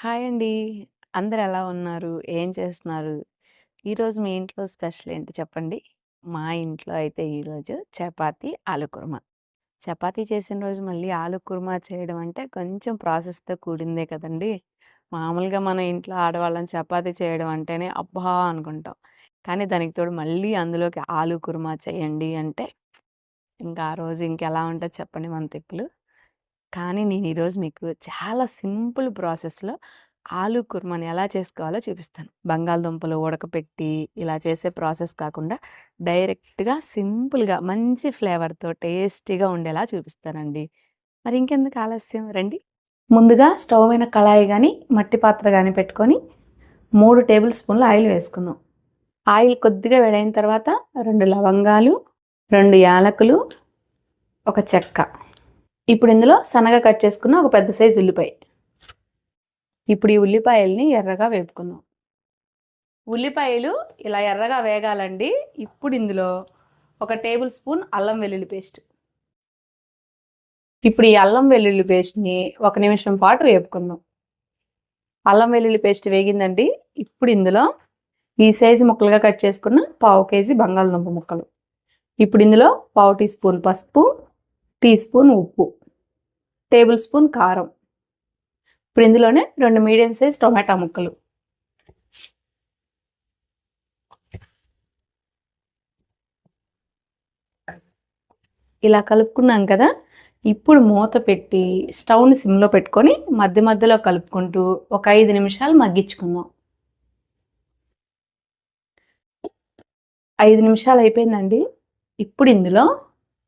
Hi అండి. అందరు ఎలా ఉన్నారు? ఏం చేస్తున్నారు? ఈరోజు మీ ఇంట్లో స్పెషల్ ఏంటి చెప్పండి? మా ఇంట్లో అయితే ఈరోజు చపాతి ఆలు కుర్మా. చపాతీ చేసిన రోజు మళ్ళీ ఆలు కుర్మా చేయడం అంటే కొంచెం ప్రాసెస్‌తో కూడిందే కదండీ! మామూలుగా మన ఇంట్లో ఆడవాళ్ళం చపాతీ చేయడం అంటేనే అబ్బా! అనుకుంటాం. కానీ దానికి తోడు మళ్ళీ అందులోకి ఆలు కుర్మా చేయండి అంటే ఇంకా ఆ రోజు ఇంకెలా ఉంటే చెప్పండి మన తిప్పులు. కానీ నేను ఈరోజు మీకు చాలా సింపుల్ ప్రాసెస్‌లో ఆలు కుర్మాని ఎలా చేసుకోవాలో చూపిస్తాను. బంగాళదుంపలు ఉడకపెట్టి ఇలా చేసే ప్రాసెస్ కాకుండా డైరెక్ట్‌గా సింపుల్‌గా మంచి ఫ్లేవర్‌తో టేస్టీగా ఉండేలా చూపిస్తానండి. మరి ఇంకెందుకు ఆలస్యం రండి. ముందుగా స్టవ్ మీద కళాయి కానీ మట్టి పాత్ర కానీ పెట్టుకొని మూడు టేబుల్ స్పూన్ల ఆయిల్ వేసుకుందాం. ఆయిల్ కొద్దిగా వేడైన తర్వాత రెండు లవంగాలు, రెండు యాలకులు, ఒక చెక్క. ఇప్పుడు ఇందులో సన్నగా కట్ చేసుకున్న ఒక పెద్ద సైజు ఉల్లిపాయ. ఇప్పుడు ఈ ఉల్లిపాయల్ని ఎర్రగా వేపుకుందాం. ఉల్లిపాయలు ఇలా ఎర్రగా వేగాలండి. ఇప్పుడు ఇందులో ఒక టేబుల్ స్పూన్ అల్లం వెల్లుల్లి పేస్ట్. ఇప్పుడు ఈ అల్లం వెల్లుల్లి పేస్ట్‌ని ఒక నిమిషం పాటు వేపుకుందాం. అల్లం వెల్లుల్లి పేస్ట్ వేగిందండి. ఇప్పుడు ఇందులో ఈ సైజు ముక్కలుగా కట్ చేసుకున్న పావు కేజీ బంగాళదుంప ముక్కలు. ఇప్పుడు ఇందులో పావు టీ స్పూన్ పసుపు, టీ స్పూన్ ఉప్పు, టేబుల్ స్పూన్ కారం. ఇప్పుడు ఇందులోనే రెండు మీడియం సైజ్ టొమాటా ముక్కలు. ఇలా కలుపుకున్నాం కదా! ఇప్పుడు మూత పెట్టి స్టవ్‌ని సిమ్‌లో పెట్టుకొని మధ్య మధ్యలో కలుపుకుంటూ ఒక ఐదు నిమిషాలు మగ్గించుకుందాం. ఐదు నిమిషాలు అయిపోయిందండి. ఇప్పుడు ఇందులో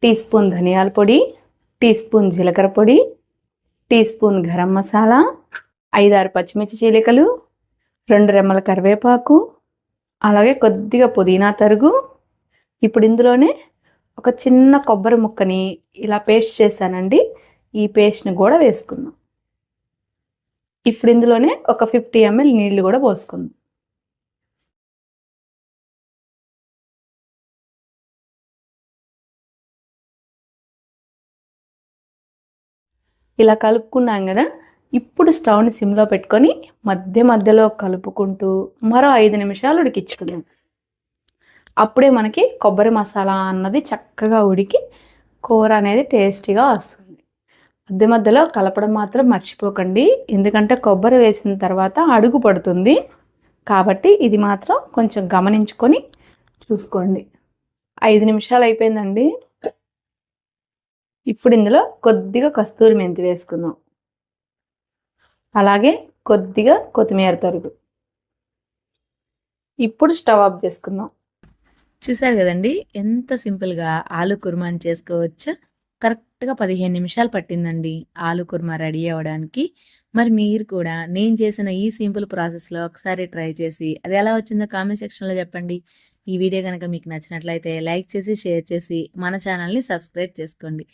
టీ స్పూన్ ధనియాల పొడి, టీ స్పూన్ జీలకర్ర పొడి, టీ స్పూన్ గరం మసాలా, 5, 6 పచ్చిమిర్చి చీలికలు, రెండు రెమ్మల కరివేపాకు, అలాగే కొద్దిగా పుదీనా తరుగు. ఇప్పుడు ఇందులోనే ఒక చిన్న కొబ్బరి ముక్కని ఇలా పేస్ట్ చేశానండి. ఈ పేస్ట్‌ని కూడా వేసుకుందాం. ఇప్పుడు ఇందులోనే ఒక 50 ఎంఎల్ నీళ్ళు కూడా పోసుకుందాం. ఇలా కలుపుకున్నాం కదా! ఇప్పుడు స్టవ్‌ని సిమ్‌లో పెట్టుకొని మధ్య మధ్యలో కలుపుకుంటూ మరో ఐదు నిమిషాలు ఉడికించుకుందాం. అప్పుడే మనకి కొబ్బరి మసాలా అన్నది చక్కగా ఉడికి కూర అనేది టేస్టీగా వస్తుంది. మధ్య మధ్యలో కలపడం మాత్రం మర్చిపోకండి. ఎందుకంటే కొబ్బరి వేసిన తర్వాత అడుగు పడుతుంది. కాబట్టి ఇది మాత్రం కొంచెం గమనించుకొని చూసుకోండి. ఐదు నిమిషాలు అయిపోయిందండి. ఇప్పుడు ఇందులో కొద్దిగా కస్తూరి మెంతి వేసుకుందాం. అలాగే కొద్దిగా కొత్తిమీర తరుగు. ఇప్పుడు స్టవ్ ఆఫ్ చేసుకుందాం. చూసారు కదండీ! ఎంత సింపుల్‌గా ఆలు కుర్మాని చేసుకోవచ్చో. కరెక్ట్‌గా 15 నిమిషాలు పట్టిందండి ఆలు కుర్మా రెడీ అవ్వడానికి. మరి మీరు కూడా నేను చేసిన ఈ సింపుల్ ప్రాసెస్‌లో ఒకసారి ట్రై చేసి అది ఎలా వచ్చిందో కామెంట్ సెక్షన్‌లో చెప్పండి. ఈ వీడియో కనుక మీకు నచ్చినట్లయితే లైక్ చేసి, షేర్ చేసి మన ఛానల్‌ని సబ్స్క్రైబ్ చేసుకోండి.